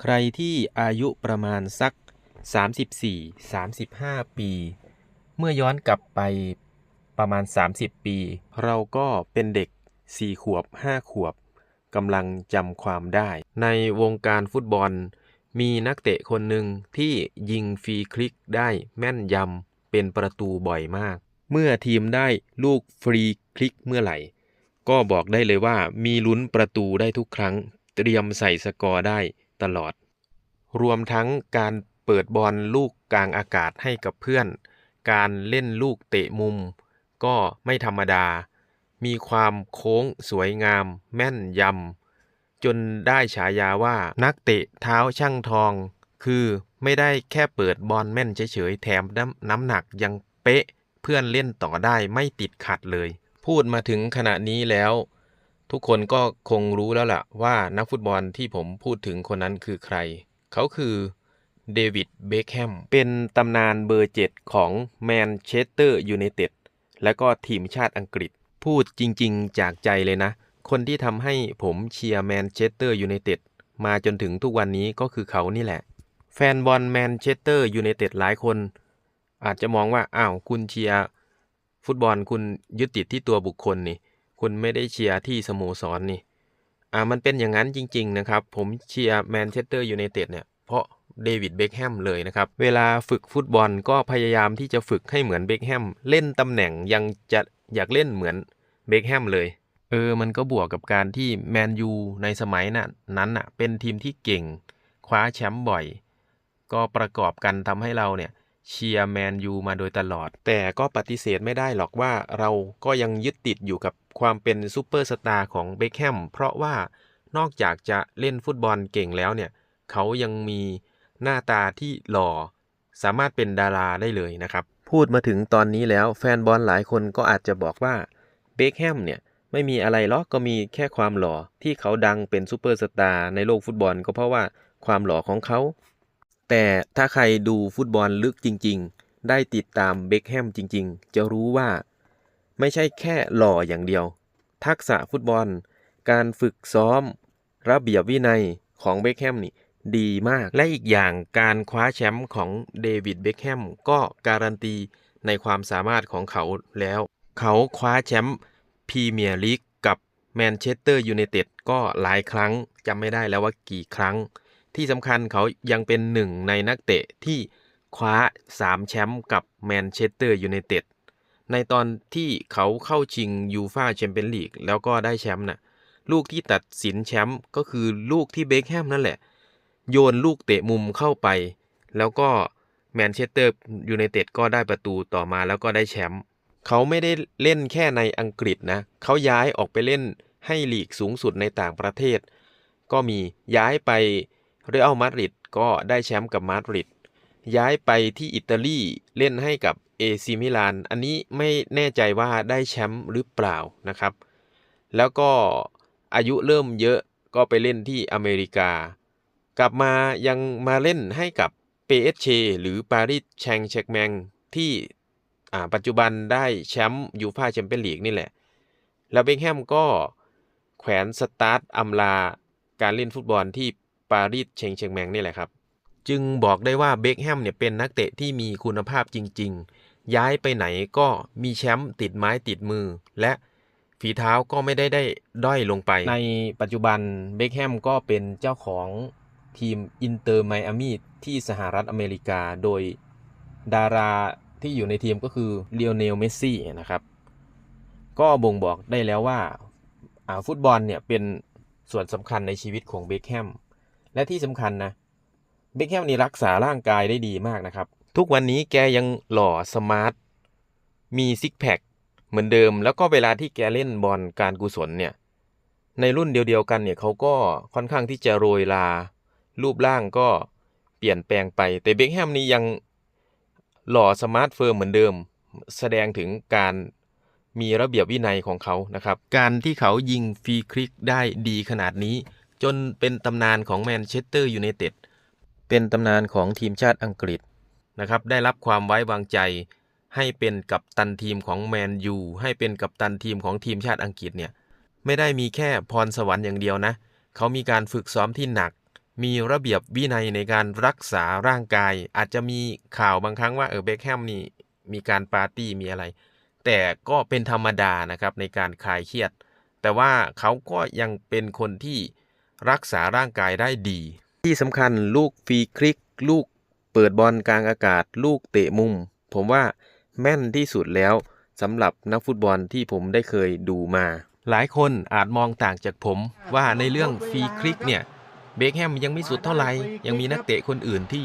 ใครที่อายุประมาณสัก 34-35 ปี เมื่อย้อนกลับไปประมาณ 30 ปี เราก็เป็นเด็ก 4 ขวบ 5 ขวบกำลังจำความได้ ในวงการฟุตบอล มีนักเตะคนหนึ่งที่ยิงฟรีคลิกได้แม่นยำเป็นประตูบ่อยมาก เมื่อทีมได้ลูกฟรีคลิกเมื่อไหร่ ก็บอกได้เลยว่ามีลุ้นประตูได้ทุกครั้ง เตรียมใส่สกอร์ได้ ตลอด รวมทั้งการเปิดบอลลูกกลางอากาศให้กับเพื่อน การเล่นลูกเตะมุม ก็ไม่ธรรมดา มีความโค้งสวยงาม แม่นยำ จนได้ฉายาว่านักเตะเท้าช่างทอง คือไม่ได้แค่เปิดบอลแม่นเฉยๆ แถมน้ำน้ำหนักยังเป๊ะ เพื่อนเล่นต่อได้ไม่ติดขัดเลย พูดมาถึงขณะนี้แล้ว ทุกคนก็คงรู้แล้วล่ะว่านักฟุตบอลที่ผมพูดถึงคนนั้นคือใคร เขาคือเดวิดเบคแฮมเป็นตำนานเบอร์เจ็ดของแมนเชสเตอร์ยูไนเต็ดและก็ทีมชาติอังกฤษ พูดจริงๆ จากใจเลยนะ คนที่ทำให้ผมเชียร์แมนเชสเตอร์ยูไนเต็ดมาจนถึงทุกวันนี้ก็คือเขานี่แหละ แฟนบอลแมนเชสเตอร์ยูไนเต็ดหลายคน อาจจะมองว่า อ้าว คุณเชียร์ฟุตบอลคุณยึดติดที่ตัวบุคคลนี่ คุณไม่ได้เชียร์ที่สโมสรนนี่อ่ามันเป็นอย่างนั้นจริง ๆ นะครับ ผมเชียร์แมนเชสเตอร์ยูไนเต็ดเนี่ยเพราะเดวิดเบคแฮมเลยนะครับ เวลาฝึกฟุตบอลก็พยายามที่จะฝึกให้เหมือนเบคแฮมเล่นตำแหน่งยังจะอยากเล่นเหมือนเบคแฮมเลย เออ มันก็บวกกับการที่แมนยูในสมัยนั้นนั้นน่ะ เป็นทีมที่เก่ง คว้าแชมป์บ่อย ก็ประกอบกันทำให้เราเนี่ยเชียร์แมนยูมาโดยตลอด แต่ก็ปฏิเสธไม่ได้หรอกว่าเราก็ยังยึดติดอยู่กับ ความเป็นซูเปอร์สตาร์ของเบคแฮมเพราะว่านอกจากจะเล่นฟุตบอลเก่งแล้วเนี่ย เขายังมีหน้าตาที่หล่อ สามารถเป็นดาราได้เลยนะครับ พูดมาถึงตอนนี้แล้วแฟนบอลหลายคนก็อาจจะบอกว่าเบคแฮมเนี่ยไม่มีอะไรหรอกก็มีแค่ความหล่อที่เขาดังเป็นซูเปอร์สตาร์ในโลกฟุตบอลก็เพราะว่าความหล่อของเขา แต่ถ้าใครดูฟุตบอลลึกจริง ๆ ได้ติดตามเบคแฮมจริง ๆ จะรู้ว่า ไม่ใช่แค่หล่ออย่างเดียว ทักษะฟุตบอล การฝึกซ้อม ระเบียบวินัยของเบคแฮมนี่ดีมาก และอีกอย่างการคว้าแชมป์ของเดวิดเบคแฮมก็การันตีในความสามารถของเขาแล้ว เขาคว้าแชมป์พรีเมียร์ลีกกับแมนเชสเตอร์ยูไนเต็ดก็หลายครั้งจำไม่ได้แล้วว่ากี่ครั้ง ที่สำคัญเขายังเป็นหนึ่งในนักเตะที่คว้า 3 แชมป์กับแมนเชสเตอร์ยูไนเต็ด ในตอนที่เขาเข้าชิงยูฟาแชมเปี้ยนลีกแล้วก็ได้แชมป์น่ะลูกที่ตัดสินแชมป์ก็คือลูกที่เบคแฮมนั่นแหละ โยนลูกเตะมุมเข้าไป แล้วก็แมนเชสเตอร์ยูไนเต็ดก็ได้ประตูต่อมาแล้วก็ได้แชมป์เขาไม่ได้เล่นแค่ในอังกฤษนะเขาย้ายออกไปเล่นให้ลีกสูงสุดในต่างประเทศ ก็มีย้ายไปเรอัลมาดริดก็ได้แชมป์กับมาดริดย้ายไปที่อิตาลีเล่นให้กับ เอซิมิลาน อันนี้ไม่แน่ใจว่าได้แชมป์หรือเปล่านะครับ แล้วก็อายุเริ่มเยอะก็ไปเล่นที่อเมริกา กลับมายังมาเล่นให้กับ PSG หรือปารีสแชงเชกแมงที่ปัจจุบันได้แชมป์ยูฟาแชมเปี้ยนลีกนี่แหละ แล้วเบคแฮมก็แขวนสตาร์ทอำลาการเล่นฟุตบอลที่ปารีสเชงเชงแมงนี่แหละครับ จึงบอกได้ว่าเบคแฮมเนี่ยเป็นนักเตะที่มีคุณภาพจริง ย้ายไปไหนก็มีแชมป์ติดไม้ติดมือ และฝีเท้าก็ไม่ได้ได้ด้อยลงไป ในปัจจุบันเบคแฮมก็เป็นเจ้าของทีมอินเตอร์ไมอามีที่สหรัฐอเมริกาโดยดาราที่อยู่ในทีมก็คือเลโอเนลเมสซี่นะครับ ก็บ่งบอกได้แล้วว่าอาฟุตบอลเนี่ยเป็นส่วนสำคัญในชีวิตของเบคแฮมและที่สำคัญนะเบคแฮมนี่รักษาร่างกายได้ดีมากนะครับ ทุกวันนี้แกยังหล่อสมาร์ท มีซิกแพคเหมือนเดิม แล้วก็เวลาที่แกเล่นบอลการกุศลเนี่ย ในรุ่นเดียวๆกันเนี่ยเขาก็ค่อนข้างที่จะโรยลา รูปร่างก็เปลี่ยนแปลงไป แต่เบคแฮมนี่ยังหล่อสมาร์ทเฟิร์มเหมือนเดิม แสดงถึงการมีระเบียบวินัยของเขานะครับ การที่เขายิงฟรีคลิกได้ดีขนาดนี้ จนเป็นตำนานของแมนเชสเตอร์ยูไนเต็ด เป็นตำนานของทีมชาติอังกฤษ นะครับได้รับความไว้วางใจ ให้เป็นกัปตันทีมของแมนยูให้เป็นกัปตันทีมของทีมชาติอังกฤษเนี่ยไม่ได้มีแค่พรสวรรค์อย่างเดียวนะ เขามีการฝึกซ้อมที่หนัก มีระเบียบวินัยในการรักษาร่างกาย อาจจะมีข่าวบางครั้งว่าเออเบคแฮมนี่มีการปาร์ตี้มีอะไร แต่ก็เป็นธรรมดานะครับในการคลายเครียด แต่ว่าเขาก็ยังเป็นคนที่รักษาร่างกายได้ดี ที่สำคัญลูกฟรีคลิก ลูก เปิดบอลกลางอากาศลูกเตะมุม ผมว่าแม่นที่สุดแล้วสำหรับนักฟุตบอลที่ผมได้เคยดูมา หลายคนอาจมองต่างจากผมว่าในเรื่องฟรีคลิกเนี่ยเบคแฮมยังไม่สุดเท่าไหร่ยังมีนักเตะคนอื่นที่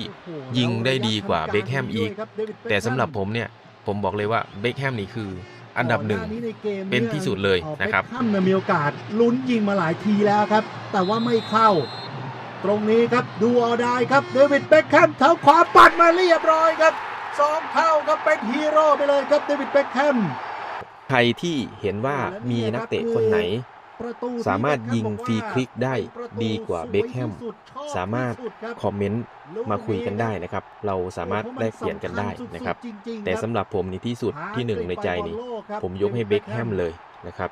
ยิงได้ดีกว่าเบคแฮมอีก แต่สำหรับผมเนี่ยผมบอกเลยว่าเบคแฮมนี่คืออันดับหนึ่งเป็นที่สุดเลยนะครับเบคแฮมเนี่ยมีโอกาสลุ้นยิงมาหลายทีแล้วครับ แต่ว่าไม่เข้า ตรงนี้ครับดูเอาได้ครับเดวิดเบคแฮมเท้าขวาปัดมาเรียบร้อยครับสองเท่าครับเป็นฮีโร่ไปเลยครับเดวิดเบคแฮมใครที่เห็นว่ามีนักเตะคนไหนประตูที่สามารถยิงเบคแฮมบอกว่าฟรีคลิกได้ประตูดีกว่าเบคแฮมสวยที่สุดชอบสามารถที่สุดครับคอมเมนต์มาคุยกันได้นะครับ เราสามารถแลกเปลี่ยนกันได้นะครับ แต่สำหรับผมนี่ที่สุดที่หนึ่งในใจนี่ผมยกให้เบคแฮมเลยนะครับ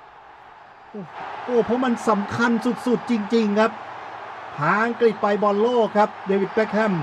โอ้เพราะมันสำคัญสุดๆจริง ๆ ครับ พาอังกฤษไปบอลโลกครับ เดวิดเบคแฮม